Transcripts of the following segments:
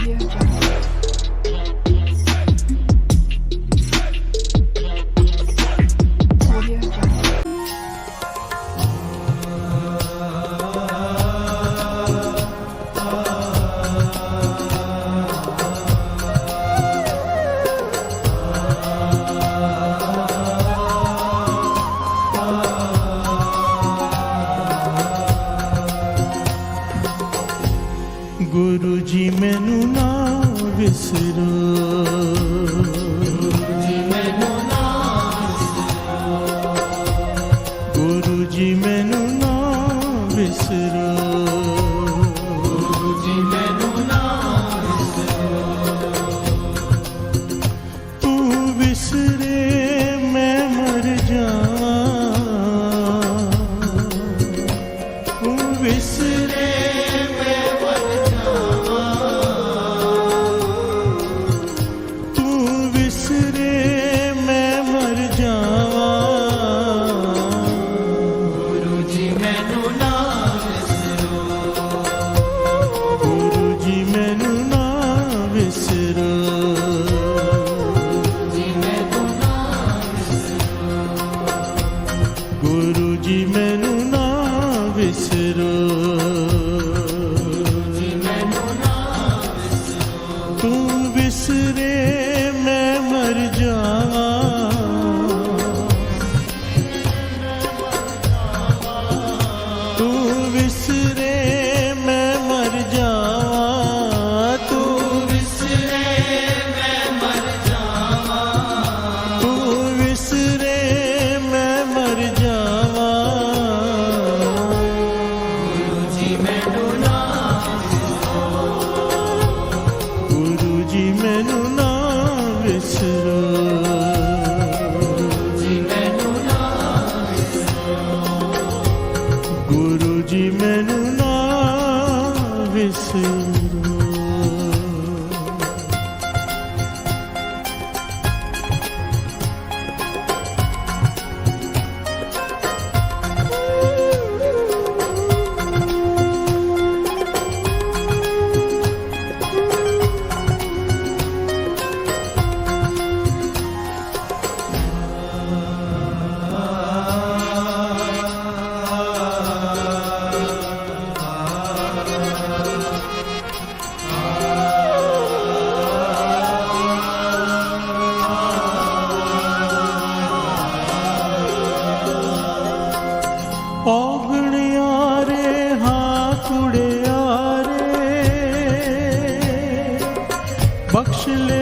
Audio Jungle. ਮੈਨੂੰ ਨਾ ਵਿਸਰੋ। ਮੈਨੂੰ ਨਾ ਵਿਸਰੋ। ਗੁਰੂ ਜੀ ਮੈਨੂੰ ਨਾ ਵਿਸਰੋ। ਗੁਰੂ ਜੀ ਮੈਨੂੰ ਨਾ ਵਿਸਰੋ। ਮੈਨੂੰ ਨਾ ਵਿਸਰੋ ਔਗਣਿਆਰੇ ਹਾਂ ਕੁੜਿਆਰੇ ਬਖਸ਼ ਲੈ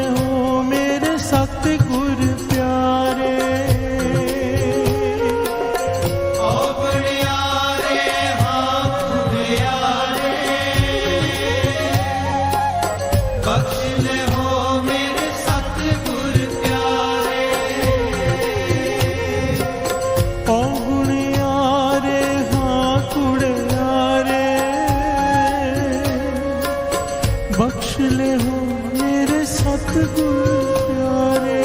ਬਖਸ਼ ਲੈ ਹੋ ਮੇਰੇ ਸਤਿਗੁਰ ਪਿਆਰੇ।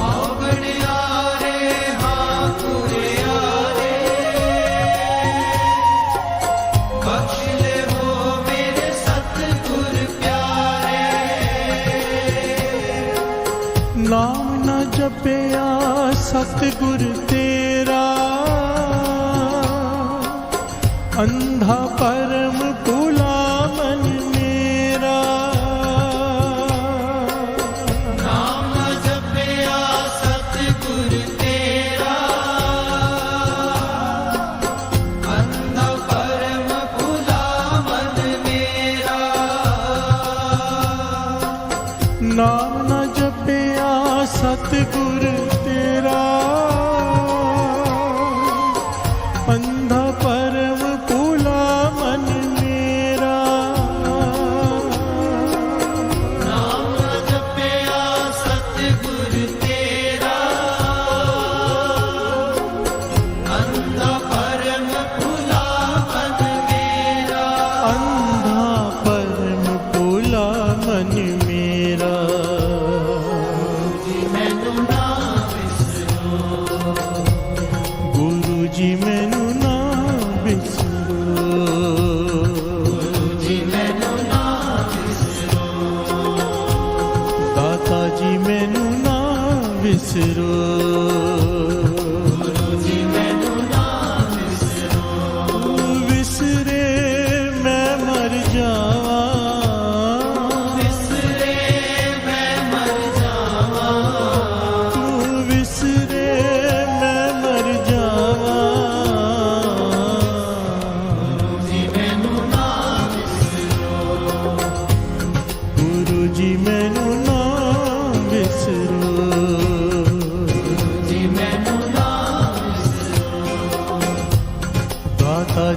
ਔਗਣਿਆਰੇ ਹਾਂ ਕੁੜਿਆਰੇ ਬਖਸ਼ ਲੈ ਹੋ ਮੇਰੇ ਸਤਿਗੁਰ ਪਿਆਰੇ। ਨਾਮ ਨਾ ਜਪਿਆ ਸਤਿਗੁਰ ਤੇਰਾ। ਅੰਧਾ ਪਰਮ ਨਾਮ ਨਾ ਜਪਿਆ ਸਤਿਗੁਰ ਤੇਰਾ। ਅੰਧਾ ਗੁਰੂ ਜੀ ਮੈਨੂੰ ਨਾ ਵਿਸਰੋ ਜੀ ਮੈਨੂੰ ਨਾ ਵਿਸਰੋ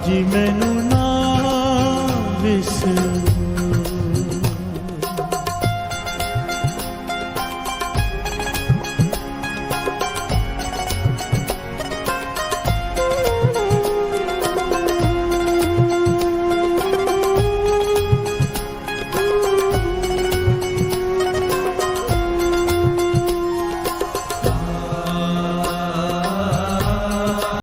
ਜੀ ਮੈਨੂੰ